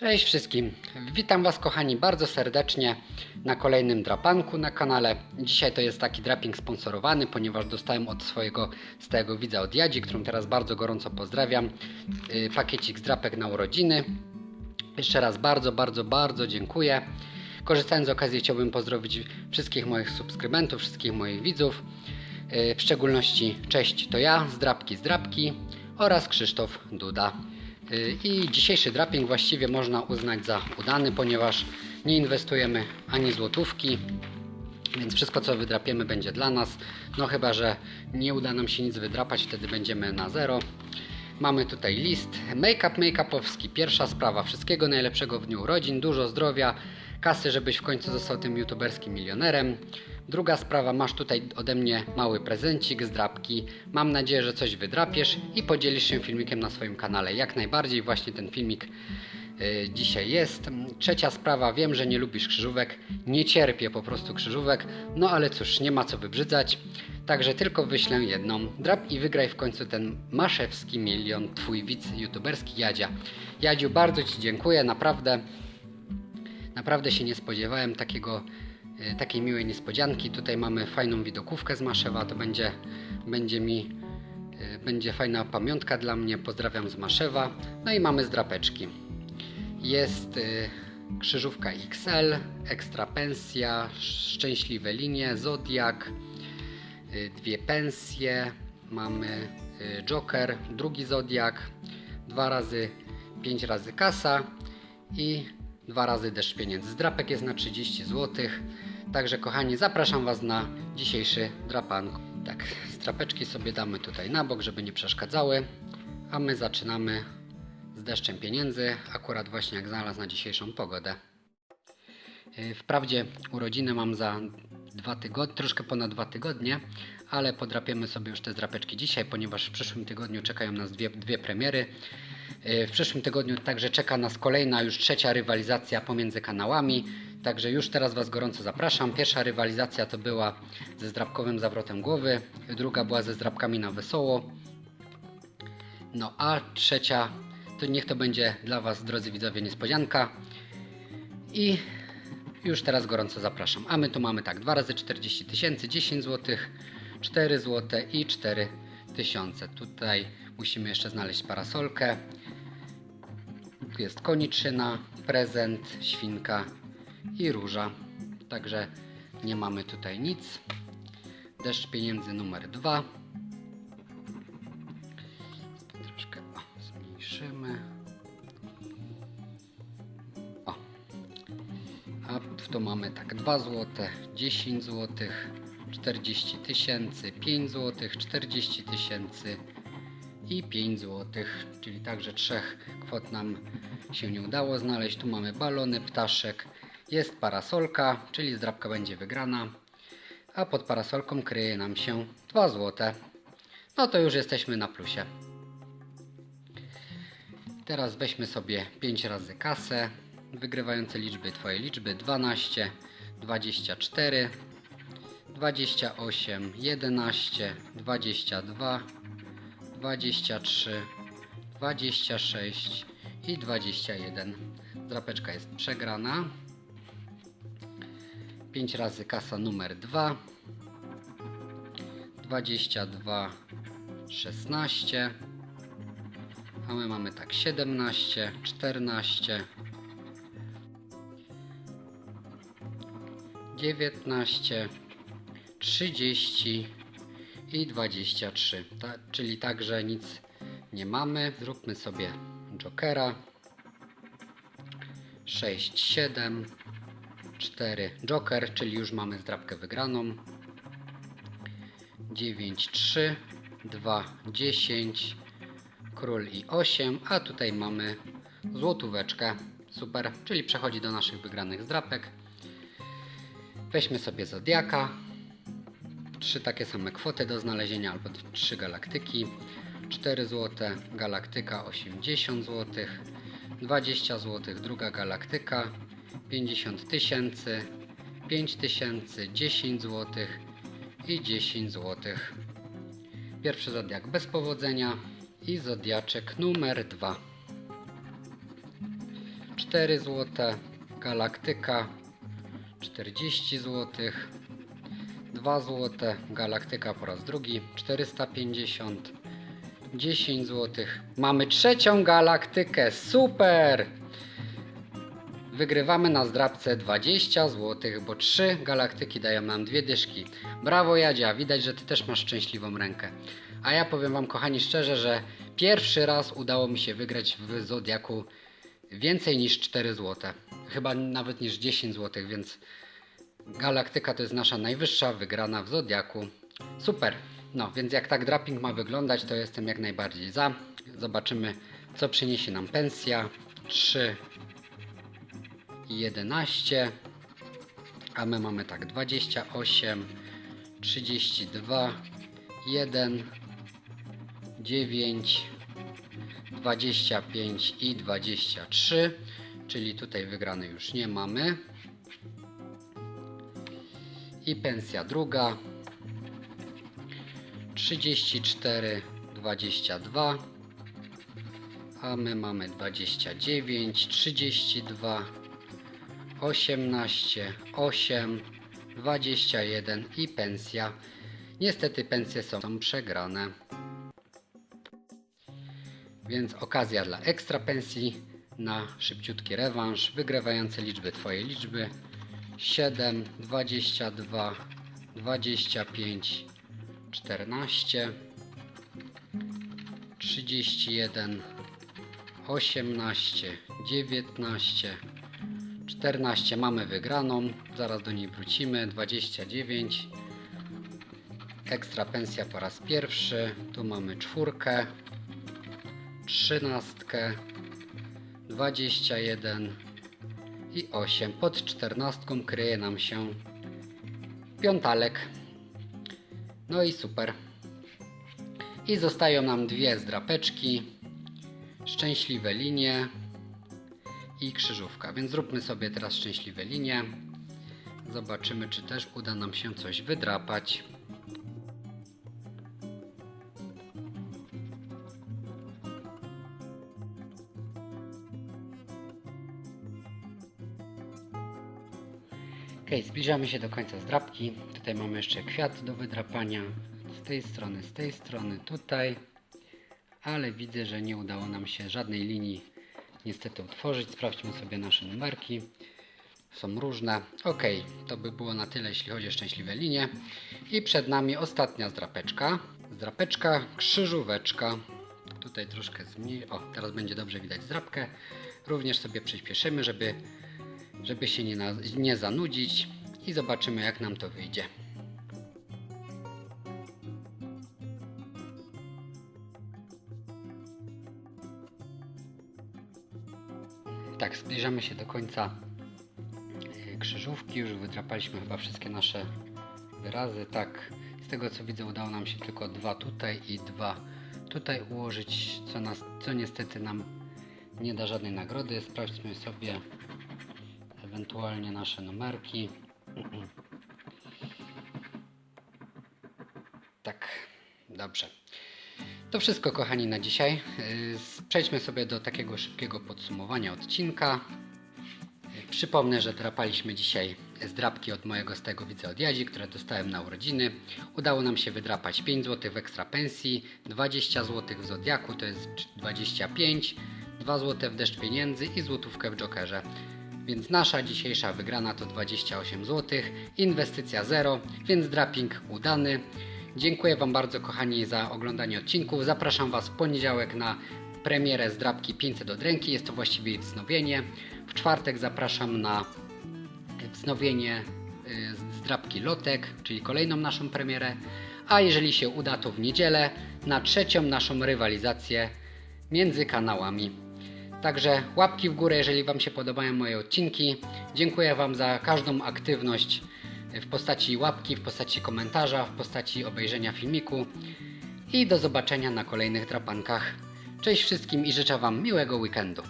Cześć wszystkim. Witam Was kochani bardzo serdecznie na kolejnym drapanku na kanale. Dzisiaj to jest taki draping sponsorowany, ponieważ dostałem od swojego stałego widza od Jadzi, którą teraz bardzo gorąco pozdrawiam, yy, pakiecik z drapek na urodziny. Jeszcze raz bardzo, bardzo, bardzo dziękuję. Korzystając z okazji chciałbym pozdrowić wszystkich moich subskrybentów, wszystkich moich widzów. Yy, W szczególności cześć to ja, Zdrapki Zdrapki oraz Krzysztof Duda. Yy, I dzisiejszy draping właściwie można uznać za udany, ponieważ nie inwestujemy ani złotówki, więc wszystko co wydrapiemy będzie dla nas. No chyba, że nie uda nam się nic wydrapać, wtedy będziemy na zero. Mamy tutaj list. Make-up make-upowski. Pierwsza sprawa. Wszystkiego najlepszego w dniu urodzin. Dużo zdrowia. Kasy, żebyś w końcu został tym youtuberskim milionerem. Druga sprawa. Masz tutaj ode mnie mały prezencik z drapki. Mam nadzieję, że coś wydrapiesz i podzielisz się filmikiem na swoim kanale. Jak najbardziej właśnie ten filmik y, dzisiaj jest. Trzecia sprawa, wiem, że nie lubisz krzyżówek, nie cierpię po prostu krzyżówek, no ale cóż, nie ma co wybrzydzać, także tylko wyślę jedną. Drap i wygraj w końcu ten maszewski milion, twój widz youtuberski Jadzia. Jadziu, bardzo Ci dziękuję, naprawdę, naprawdę się nie spodziewałem takiego, takiej miłej niespodzianki. Tutaj mamy fajną widokówkę z Maszewa, to będzie, będzie mi y, będzie fajna pamiątka dla mnie. Pozdrawiam z Maszewa. No i mamy zdrapeczki. Jest y, krzyżówka XL, ekstra pensja, szczęśliwe linie, Zodiak, y, dwie pensje, mamy y, Joker, drugi Zodiak, dwa razy, pięć razy kasa i dwa razy deszcz pieniędzy. Zdrapek jest na 30 zł. Także kochani, zapraszam Was na dzisiejszy drapank. Tak, strapeczki sobie damy tutaj na bok, żeby nie przeszkadzały, a my zaczynamy z deszczem pieniędzy, akurat właśnie jak znalazł na dzisiejszą pogodę. Yy, Wprawdzie urodziny mam za dwa tygodnie, troszkę ponad dwa tygodnie, ale podrapiemy sobie już te drapeczki dzisiaj, ponieważ w przyszłym tygodniu czekają nas dwie, dwie premiery. Yy, W przyszłym tygodniu także czeka nas kolejna, już trzecia rywalizacja pomiędzy kanałami. Także już teraz Was gorąco zapraszam. Pierwsza rywalizacja to była ze zdrabkowym zawrotem głowy, druga była ze zdrabkami na wesoło. No a trzecia, to niech to będzie dla Was, drodzy widzowie, niespodzianka. I już teraz gorąco zapraszam. A my tu mamy tak, 2 razy 40 tysięcy, 10 zł, 4 zł i 4 tysiące. Tutaj musimy jeszcze znaleźć parasolkę. Tu jest koniczyna, prezent, świnka i róża. Także nie mamy tutaj nic. Deszcz pieniędzy numer 2. Troszkę o, zmniejszymy. O. A tu mamy tak 2 zł, 10 zł, 40 tysięcy, 5 zł, 40 tysięcy i 5 zł, czyli także trzech kwot nam się nie udało znaleźć. Tu mamy balony, ptaszek, jest parasolka, czyli zdrabka będzie wygrana, a pod parasolką kryje nam się 2 zł. No to już jesteśmy na plusie. Teraz weźmy sobie 5 razy kasę. Wygrywające liczby Twoje liczby 12, 24, 28, 11, 22, 23, 26 i 21. Drapeczka jest przegrana. 5 razy kasa numer 2. 22, 16. A my mamy tak 17, 14, 19, 30 i 23. Ta, czyli także nic nie mamy. Zróbmy sobie Jokera. 6, 7, 4 Joker, czyli już mamy zdrabkę wygraną. 9, 3, 2, 10, król i 8, a tutaj mamy złotóweczkę. Super, czyli przechodzi do naszych wygranych zdrapek. Weźmy sobie Zodiaka. Trzy takie same kwoty do znalezienia, albo trzy galaktyki. 4 zł, galaktyka 80 zł, 20 zł, druga galaktyka, 50 tysięcy, 5 tysięcy, 10 zł i 10 zł. Pierwszy zodiak bez powodzenia i zodiaczek numer 2. 4 zł, Galaktyka 40 zł, 2 zł, Galaktyka po raz drugi 450, 10 zł. Mamy trzecią Galaktykę, super! Wygrywamy na zdrabce 20 zł, bo 3 galaktyki dają nam dwie dyszki. Brawo Jadzia, widać, że ty też masz szczęśliwą rękę. A ja powiem wam kochani szczerze, że pierwszy raz udało mi się wygrać w Zodiaku więcej niż 4 zł. Chyba nawet niż 10 zł, więc galaktyka to jest nasza najwyższa wygrana w Zodiaku. Super. No, więc jak tak draping ma wyglądać, to jestem jak najbardziej za. Zobaczymy, co przyniesie nam pensja. 3 i 11, a my mamy tak 28, 32, 1, 9, 25 i 23, czyli tutaj wygranej już nie mamy. I pensja druga 34, 22, a my mamy 29, 32, 18, 8, 21 i pensja. Niestety pensje są, przegrane. Więc okazja dla ekstra pensji na szybciutki rewanż. Wygrywające liczby Twoje liczby 7, 22, 25, 14, 31, 18, 19, 14 mamy wygraną, zaraz do niej wrócimy. 29. Ekstra pensja po raz pierwszy. Tu mamy czwórkę, trzynastkę, 21 i 8. Pod czternastką kryje nam się piątalek. No i super. I zostają nam dwie zdrapeczki, szczęśliwe linie i krzyżówka. Więc zróbmy sobie teraz szczęśliwe linie. Zobaczymy, czy też uda nam się coś wydrapać. Ok, zbliżamy się do końca zdrapki. Tutaj mamy jeszcze kwiat do wydrapania. Z tej strony, z tej strony, tutaj. Ale widzę, że nie udało nam się żadnej linii niestety utworzyć. Sprawdźmy sobie nasze numerki. Są różne. Ok, to by było na tyle, jeśli chodzi o szczęśliwe linie. I przed nami ostatnia zdrapeczka. Zdrapeczka, krzyżóweczka. Tutaj troszkę zmniej. O, teraz będzie dobrze widać zdrapkę. Również sobie przyspieszymy, żeby, żeby się nie, na, nie zanudzić. I zobaczymy, jak nam to wyjdzie. Tak, zbliżamy się do końca e, krzyżówki. Już wydrapaliśmy chyba wszystkie nasze wyrazy. Tak, z tego co widzę, udało nam się tylko dwa tutaj i dwa tutaj ułożyć, co, nas, co niestety nam nie da żadnej nagrody. Sprawdźmy sobie ewentualnie nasze numerki. Tak, dobrze. To wszystko, kochani, na dzisiaj. Yy, Przejdźmy sobie do takiego szybkiego podsumowania odcinka. Yy, Przypomnę, że drapaliśmy dzisiaj zdrapki od mojego stego wiceodjadzi, które dostałem na urodziny. Udało nam się wydrapać 5 zł w ekstra pensji, 20 zł w Zodiaku, to jest 25, 2 zł w deszcz pieniędzy i złotówkę w Jokerze. Więc nasza dzisiejsza wygrana to 28 zł, inwestycja zero, więc draping udany. Dziękuję Wam bardzo kochani za oglądanie odcinków. Zapraszam Was w poniedziałek na premierę zdrapki 500 od ręki. Jest to właściwie wznowienie. W czwartek zapraszam na wznowienie y, zdrapki lotek, czyli kolejną naszą premierę. A jeżeli się uda, to w niedzielę na trzecią naszą rywalizację między kanałami. Także łapki w górę, jeżeli Wam się podobają moje odcinki. Dziękuję Wam za każdą aktywność w postaci łapki, w postaci komentarza, w postaci obejrzenia filmiku. I do zobaczenia na kolejnych drapankach. Cześć wszystkim i życzę Wam miłego weekendu.